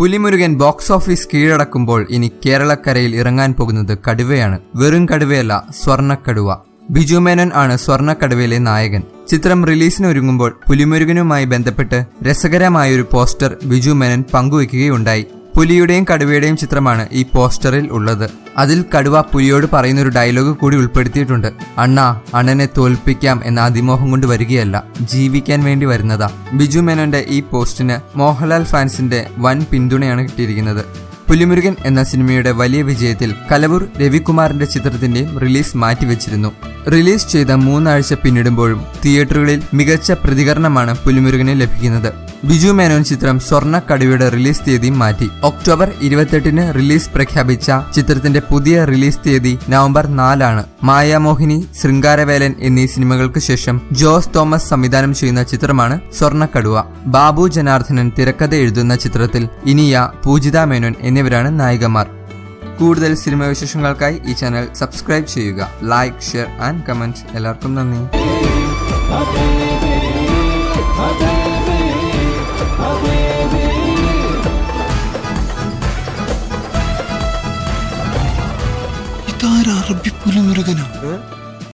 Pulimurugan box office കീഴടക്കുമ്പോൾ ഇനി കേരളക്കരയിൽ ഇറങ്ങാൻ പോകുന്നത് കടുവയാണ്. വെറും കടുവയല്ല സ്വർണക്കടുവ. ബിജു മേനോൻ ആണ് സ്വർണക്കടുവയിലെ നായകൻ. ചിത്രം റിലീസിന് ഒരുങ്ങുമ്പോൾ പുലിമുരുകനുമായി ബന്ധപ്പെട്ട് രസകരമായൊരു പോസ്റ്റർ ബിജു മേനോൻ പങ്കുവയ്ക്കുകയുണ്ടായി പുലിയുടെയും കടുവയുടെയും ചിത്രമാണ് ഈ പോസ്റ്ററിൽ ഉള്ളത്. അതിൽ കടുവ പുലിയോട് പറയുന്നൊരു ഡയലോഗ് കൂടി ഉൾപ്പെടുത്തിയിട്ടുണ്ട്. അണ്ണ അണ്ണനെ തോൽപ്പിക്കാം എന്ന അതിമോഹം കൊണ്ട് വരികയല്ല ജീവിക്കാൻ വേണ്ടി വരുന്നതാ. ബിജു മേനോന്റെ ഈ പോസ്റ്റിന് മോഹൻലാൽ ഫാൻസിന്റെ വൻ പിന്തുണയാണ് കിട്ടിയിരിക്കുന്നത്. പുലിമുരുകൻ എന്ന സിനിമയുടെ വലിയ വിജയത്തിൽ കലവൂർ രവികുമാറിന്റെ ചിത്രത്തിന്റെയും റിലീസ് മാറ്റിവെച്ചിരുന്നു. റിലീസ് ചെയ്ത മൂന്നാഴ്ച പിന്നിടുമ്പോഴും തിയേറ്ററുകളിൽ മികച്ച പ്രതികരണമാണ് പുലിമുരുകന് ലഭിക്കുന്നത്. ബിജു മേനോൻ ചിത്രം സ്വർണക്കടുവയുടെ റിലീസ് തീയതി മാറ്റി. ഒക്ടോബർ ഇരുപത്തെട്ടിന് റിലീസ് പ്രഖ്യാപിച്ച ചിത്രത്തിന്റെ പുതിയ റിലീസ് തീയതി നവംബർ നാലാണ്. മായാമോഹിനി ശൃംഗാരവേലൻ എന്നീ സിനിമകൾക്ക് ശേഷം ജോസ് തോമസ് സംവിധാനം ചെയ്യുന്ന ചിത്രമാണ് സ്വർണക്കടുവ. ബാബു ജനാർദ്ദനൻ തിരക്കഥ എഴുതുന്ന ചിത്രത്തിൽ ഇനിയ പൂജിത മേനോൻ എന്നിവരാണ് നായികമാർ. കൂടുതൽ സിനിമ വിശേഷങ്ങൾക്കായി ഈ ചാനൽ സബ്സ്ക്രൈബ് ചെയ്യുക. ലൈക്ക് ഷെയർ ആൻഡ് കമന്റ് എല്ലാവർക്കും നന്ദി. ഇതാരാ അറബി പുലിമുരുകനോ